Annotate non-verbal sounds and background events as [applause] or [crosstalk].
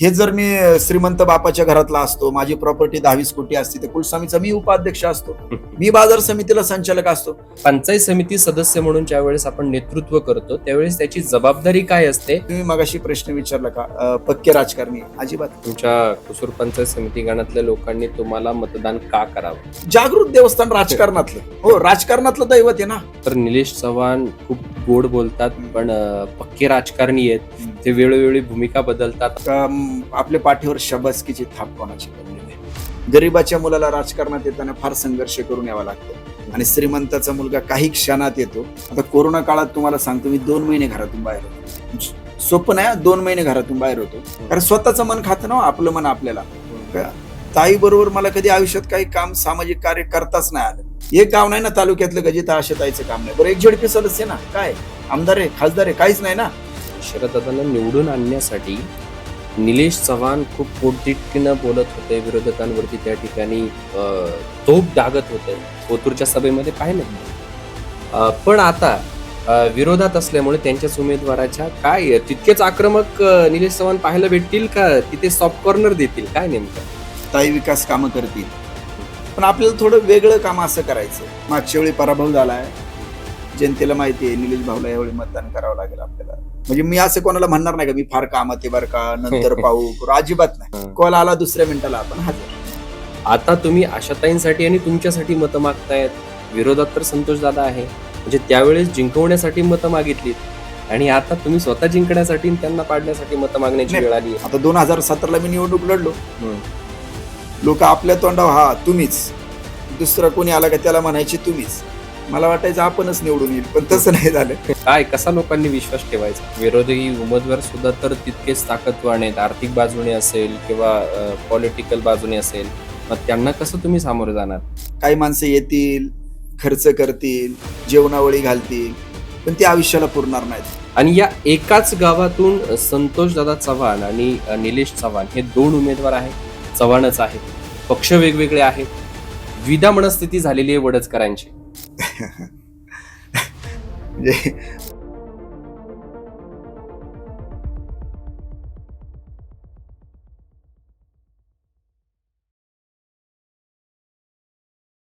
हे जर मी श्रीमंत बापाच्या घरातला असतो माझी प्रॉपर्टी दहावीस कोटी असती तर कुलस्वामीचा मी उपाध्यक्ष असतो. [laughs] मी बाजार समितीला संचालक असतो. पंचायत समिती सदस्य म्हणून ज्या वेळेस आपण नेतृत्व करतो त्यावेळेस त्याची जबाबदारी काय असते? तुम्ही मगाशी प्रश्न विचारला का? पक्के राजकारणी अजिबात. तुमच्या कुसूर पंचायत समिती गणातल्या लोकांनी तुम्हाला मतदान का करावं? जागृत देवस्थान राजकारणातलं. हो राजकारणातलं दैवत आहे ना. तर निलेश चव्हाण खूप गोड बोलतात पण पक्के राजकारणी आहेत. ते वेळोवेळी भूमिका बदलतात. आपल्या पाठीवर शबासकीची थाप कोणाची पडलेली आहे गरिबाच्या मुलाला राजकारणात येताना फार संघर्ष करून यावा लागतो. आणि श्रीमंताचा मुलगा काही क्षणात येतो. आता कोरोना काळात तुम्हाला सांगतो मी दोन महिने घरातून बाहेर होतो. सोपं आहे दोन महिने घरातून बाहेर होतो. कारण स्वतःचं मन खातं ना आपलं मन आपल्याला. ताई बरोबर मला कधी आयुष्यात काही काम सामाजिक कार्य करताच नाही आलं. एक गाव नाही ना तालुक्यातलं गजिता आशेताईचं काम नाही. बरं एक झेडपी सदस्य ना काय? आमदार आहे खासदार आहे काहीच नाही ना. शरददादांना निवडून आणण्यासाठी निलेश चव्हाण खूप पोटतिटकीनं बोलत होते. विरोधकांवरती त्या ठिकाणी तोप डागत होते. ओतूरच्या सभेमध्ये पाहिलं पण आता विरोधात असल्यामुळे त्यांच्याच उमेदवाराच्या काय तितकेच आक्रमक निलेश चव्हाण पाहायला भेटतील का? तिथे सॉफ्ट कॉर्नर देतील काय नेमकं? काही विकास कामं करतील. पण आपल्याला थोडं वेगळं काम असं करायचं. मागच्या वेळी पराभव झाला आहे जनतेला माहिती आहे निलेश भाऊला यावेळी मतदान करावं लागेल आपल्याला. म्हणजे मी असं कोणाला म्हणणार नाही का मी फार कामात आहे बरं का नंतर [laughs] पाहू. करू अजिबात नाही. कॉल आला दुसऱ्या मिनिटाला आपण. हजर आता तुम्ही आशाताईंसाठी आणि तुमच्यासाठी मतं मागतायत. विरोधात तर संतोष दादा आहे. म्हणजे त्यावेळेस जिंकवण्यासाठी मतं मागितलीत आणि आता तुम्ही स्वतः जिंकण्यासाठी आणि त्यांना पाडण्यासाठी मतं मागण्याची. वेळ आली आता दोन हजार सतराला मी निवडणूक लढलो. लोक आपल्या तोंडावर हा तुम्हीच. दुसरं कोणी आला का त्याला म्हणायचे तुम्हीच. मला वाटायचं आपणच निवडून येईल पण तसं नाही झालं. काय कसा लोकांनी विश्वास ठेवायचा? विरोधी उमेदवार सुद्धा तर तितकेच ताकदवान आहेत. आर्थिक बाजूने असेल किंवा पॉलिटिकल बाजूने असेल मग त्यांना कसं तुम्ही सामोरे जाणार? काही माणसं येतील खर्च करतील जेवणावळी घालतील पण ते आयुष्याला पुरणार नाहीत. आणि या एकाच गावातून संतोष दादा चव्हाण आणि निलेश चव्हाण हे दोन उमेदवार आहेत चव्हाणच आहेत. पक्ष वेगवेगळे आहेत. द्विधा मनस्थिती झालेली आहे वडचकरांची. [laughs] म्हणजे